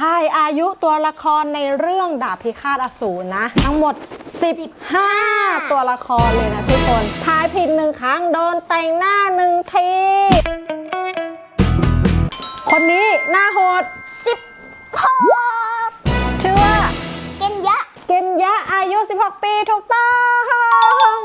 ทายอายุตัวละครในเรื่องดาบพิฆาตอสูรนะ ทั้งหมด 15 ตัวละครเลยนะทุกคนทายผิดหนึ่งครั้งโดนแต่งหน้าหนึ่งที คนนี้หน้าโหดสิบหกชื่อว่าเกนยะ เกนยะอายุ 16 ปีถูกต้อง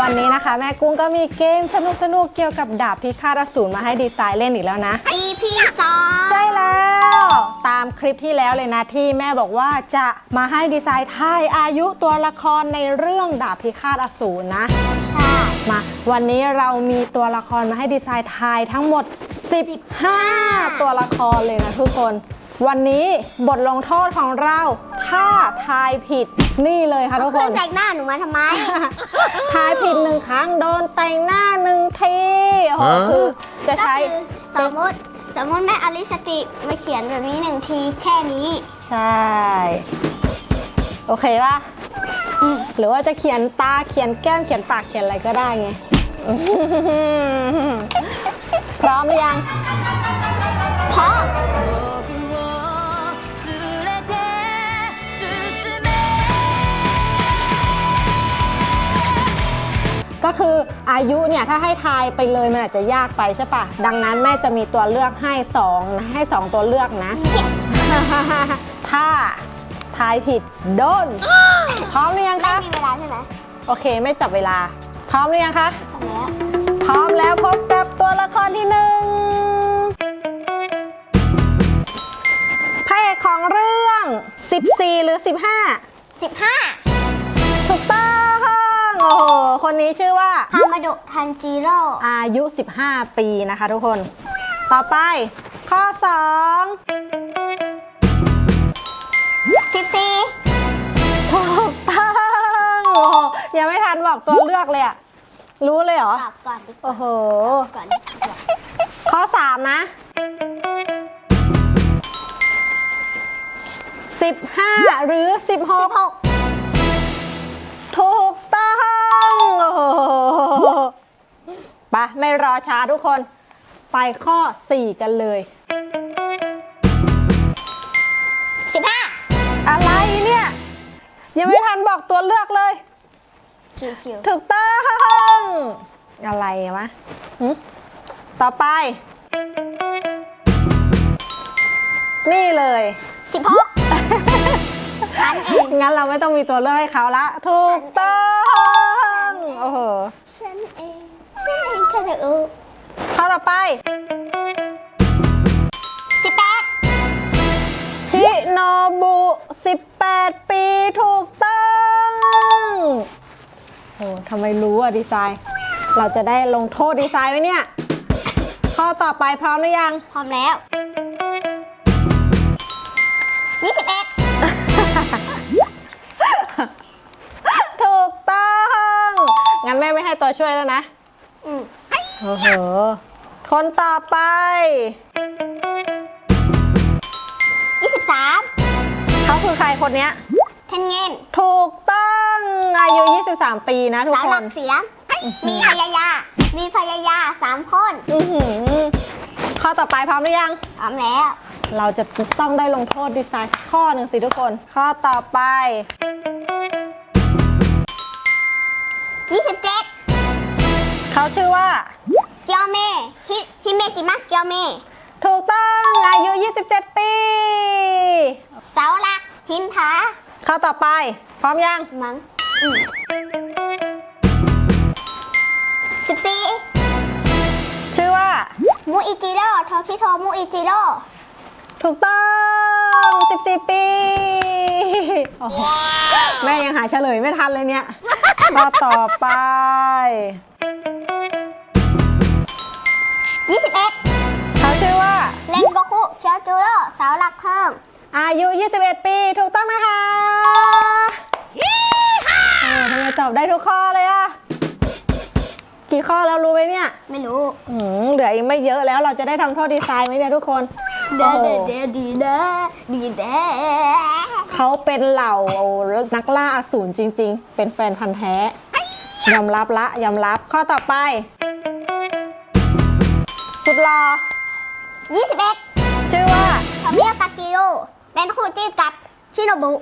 วันนี้นะคะ แม่กุ้งก็มีเกมสนุกๆเกี่ยวกับดาบพิฆาตอสูรมาให้ดีไซน์เล่นอีกแล้วนะ EP สองใช่แล้ว ตามคลิปที่แล้วเลยนะที่แม่บอกว่าจะมาให้ดีไซน์ทายอายุตัวละครในเรื่องดาบพิฆาตอสูรนะใช่มาวันนี้เรามีตัวละครมาให้ดีไซน์ทายทั้งหมด 15 ตัวละครเลยนะทุกคนวันนี้บทลงโทษของเรา ถ้าทายผิดนี่เลยค่ะทุกคเพื่อนนแต่งหน้าหนูมาทำไม ทายผิดหนึ่งครั้งโดนแต่งหน้าหนึ่งทีโอ้โหคือจะก็ใช้ คือสมมติสมมติแม่อลิสติมาเขียนแบบนี้หนึ่งทีแค่นี้ ใช่ โอเคป่ะหรือว่าจะเขียนตาเขียนแก้มเขียนปากเขียนอะไรก็ได้ไง พร้อมหรือยังเพราะ僕 ก็คืออายุเนี่ยถ้าให้ทายไปเลยมันอาจจะยากไปใช่ปะดังนั้นแม่จะมีตัวเลือกให้2นะให้ 2 ตัวเลือกนะ yes ถ้าทายผิดโดน พร้อมหรือยังไม่คะมีเวลาใช่ไหมโอเคไม่จับเวลา พร้อมหรือยังคะ ทำแล้วพร้อมแล้วพบกับตัวละครที่หนึ่งพระเอกของเรื่อง 14 หรือ 15 สิบห้าถูกต้อง โอ้โห คนนี้ชื่อว่าคามาโดะทันจิโร่อายุ 15 ปีนะคะทุกคน ต่อไป ข้อสิบสี่2ถูกต้องโอ้โหยังไม่ทันบอกตัวเลือกเลยอะรู้เลยเหรอ ตอบก่อนดีกว่าโอ้โห ก่อนดีกว่าข้อ 3 นะ 15 หรือ สิบ16หก ไปไม่รอช้าทุกคน ไปข้อ 4 กันเลย สิบห้าอะไรเนี่ย ยังไม่ทันบอกตัวเลือกเลย ชิวชิวถูกต้อง อะไรวะหึต่อไป นี่เลย สิบหกฉันเอง งั้นเราไม่ต้องมีตัวเลือกให้เขาละ ถูกต้อง โอ้โหฉันเอง ฉันเองค่ะเธอเออข้อต่อไป สิบแปดชิโนบุ 18 ปีถูกต้องโอ้ทำไมรู้อะดีไซน์ เราจะได้ลงโทษดีไซน์ไหมเนี่ย ข้อต่อไปพร้อมหรือยัง พร้อมแล้วยี่สิบเอ็ดถูกต้อง งั้นแม่ไม่ให้ตัวช่วยแล้วนะ อืม โอ้โหคนต่อไปยี่สิบสามเขาคือใครคนเนี้ย เทนเงินถูกต้องอายุ 23 ปีนะทุกสาวคหลัน กเสียงมีพยายา มีพยายาสามคนอื้อหือข้อต่อไปพร้อมหรือยัง พร้อมแล้ว เราจะต้องได้ลงโทษดีไซน์สักข้อหนึ่งสิทุกคน ข้อต่อไปยี่สิบเจ็ดเขาชื่อว่าเกี ยวเมฮิฮิเมจิมะเกียวเมถูกต้องอายุ 27 ปี เสาหลักหินผาข้อต่อไป พร้อมยัง มั้งสิบสี่ชื่อว่า มูอิจิโร่โทคิโทมูอิจิโร่ถูกต้อง 14 ปีโอ้โหแม่ยังหาเฉลยไม่ทันเลยเนี่ย ข้อต่อไป ยี่สิบเอ็ดเขาชื่อว่า เลนโกคุเคียวจูโร่เสาหลักเพิ่ม อายุ 21 ปี ถูกต้องนะคะเออทำไมตอบได้ทุกข้อเลยอะกี่ข้อแล้วรู้ไหมเนี่ยไม่รู้อืมเหลืออีกไม่เยอะแล้วเราจะได้ทำโทษดีไซน์ไหมเนี่ยทุกคนเด้อเด้อเด้อดีเด้อดีเด้อเขาเป็นเหล่านักล่าอสูรจริง ๆ เป็นแฟนพันธ์แท้ ยอมรับละ ยอมรับข้อต่อไป สุดหล่อยี่สิบเอ็ดชื่อว่าทอมิโอกากิโอเป็นคู่จิ้นกับชิโนบุ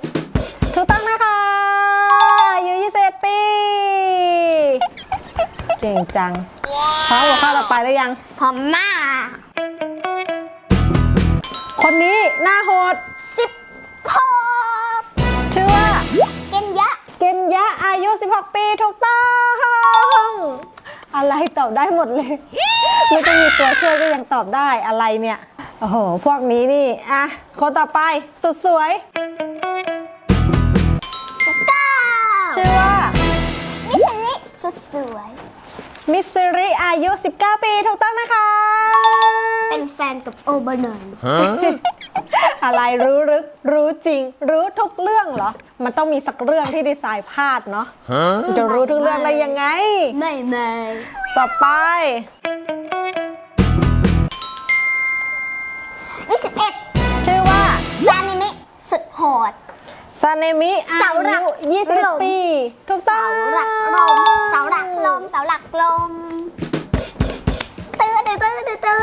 ถูกต้องนะคะอายุ21ปี เก่งจังพร้อมกับข้อต่อไปหรือยัง พร้อมมาก คนนี้หน้าโหดสิบหกชื่อว่า เกนยะ เกนยะอายุ 16 ปีถูกต้อง อะไรตอบได้หมดเลย ไม่ต้องมีตัวช่วยก็ยังตอบได้อะไรเนี่ย โอ้โห พวกนี้นี่ อะ คนต่อไป สุดสวยสิบเก้าชื่อว่า มิสลิสุดสวย มิสซิริอายุ 19 ปี ถูกต้องนะคะ เป็นแฟนกับโอบานอย อะไรรู้ลึกรู้จริง รู้ทุกเรื่องเหรอ มันต้องมีสักเรื่องที่ดีไซน์พลาดเนาะจะรู้ทุกเรื่องได้ยังไง ไม่ไม่ต่อไปยี่สิบเอ็ดชื่อว่าซานิมิสุดโหดซาเนมิอาเสาหลัยุกลม21ปี ถูกต้อง เสาหลักลม เสาหลักลม เสาหลักลม ตื้อตื้อตื้อตื้อตื้อ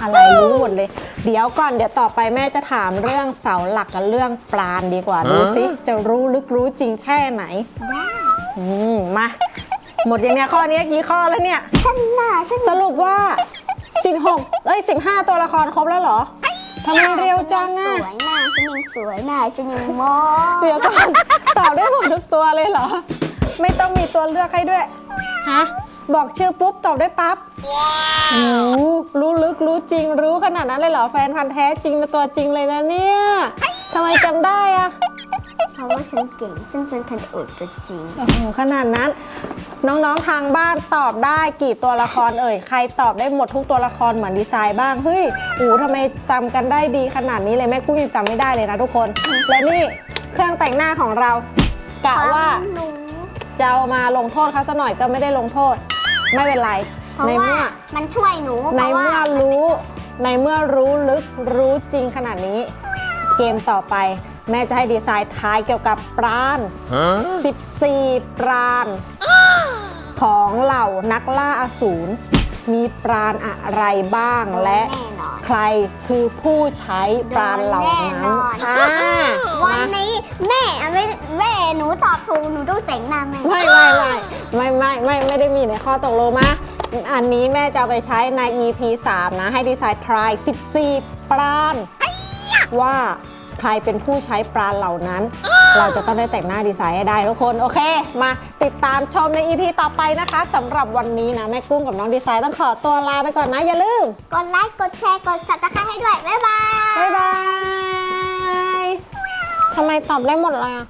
อะไรรู้หมดเลย เดี๋ยวก่อนเดี๋ยวต่อไปแม่จะถามเรื่องเสาหลักกับเรื่องปราณดีกว่าดูสิจะรู้ลึกรู้จริงแค่ไหนอืมมาหมดยังเนี่ยข้อนี้กี่ข้อแล้วเนี่ยฉันน่ะฉันสรุปว่า 16 เอ้ย 15 ตัวละครครบแล้วเหรอทำไมเร็วจังสอะวยน่ะฉันยังสวยน่ะฉันยังมอเดี๋ยวก่อนตอบได้หมดทุกตัวเลยเหรอ ไม่ต้องมีตัวเลือกให้ด้วยฮะ บอกชื่อปุ๊บตอบได้ปั๊บโอ้โหรู้ลึกรู้จริงรู้ขนาดนั้นเลยเหรอแฟนพันธ์แท้จริงนะตัวจริงเลยนะเนี่ยทำไมจำได้อะเพราะว่าฉันเก่งฉันเป็นคันโอดตัวจริง โอ้โหขนาดนั้น น้องๆทางบ้านตอบได้กี่ตัวละครเอ่ยใครตอบได้หมดทุกตัวละครเหมือนดีไซน์บ้างเฮ้ยโอ้โหทำไมจำกันได้ดีขนาดนี้เลยแม่กุ้งยังจำไม่ได้เลยนะทุกคน และนี่เครื่องแต่งหน้าของเรากะว่า หนู จะเอามาลงโทษเขาซะหน่อยก็ไม่ได้ลงโทษ ไม่เป็นไรเพราะในว่าเมื่อ มันช่วยหนูในเพราะว่าเมื่อรู้ ในเมื่อรู้ลึกรู้จริงขนาดนี้ เกมต่อไป แม่จะให้ดีไซน์ทายเกี่ยวกับปราณ14 ปราณ ของเหล่านักล่าอสูรมีปราณอะไรบ้างและ แน่นอน ใครคือผู้ใช้ปราณเหล่านั้นโดนแน่นอน อ่าวันมานี้แม่ไม่แม่ หนูตอบถูกหนูต้องแต่งหน้าแม่ไม่ไม่ไม่ไม่ไม่ไม่ไม่ได้มีในข้อตกลงมาอันนี้แม่จะเอาไปใช้ใน EP 3 นะ ให้ดีไซน์ try 14 ปราณว่าใครเป็นผู้ใช้ปราณเหล่านั้น เราจะต้องได้แต่งหน้าดีไซน์ให้ได้ทุกคน โอเค มาติดตามชมใน EP ต่อไปนะคะสำหรับวันนี้นะ แม่กุ้งกับน้องดีไซน์ต้องขอตัวลาไปก่อนนะ อย่าลืม กดไลค์กดแชร์กด subscribe ให้ด้วย บ๊ายบายบ๊ายบายทำไมตอบได้หมดเลยอะ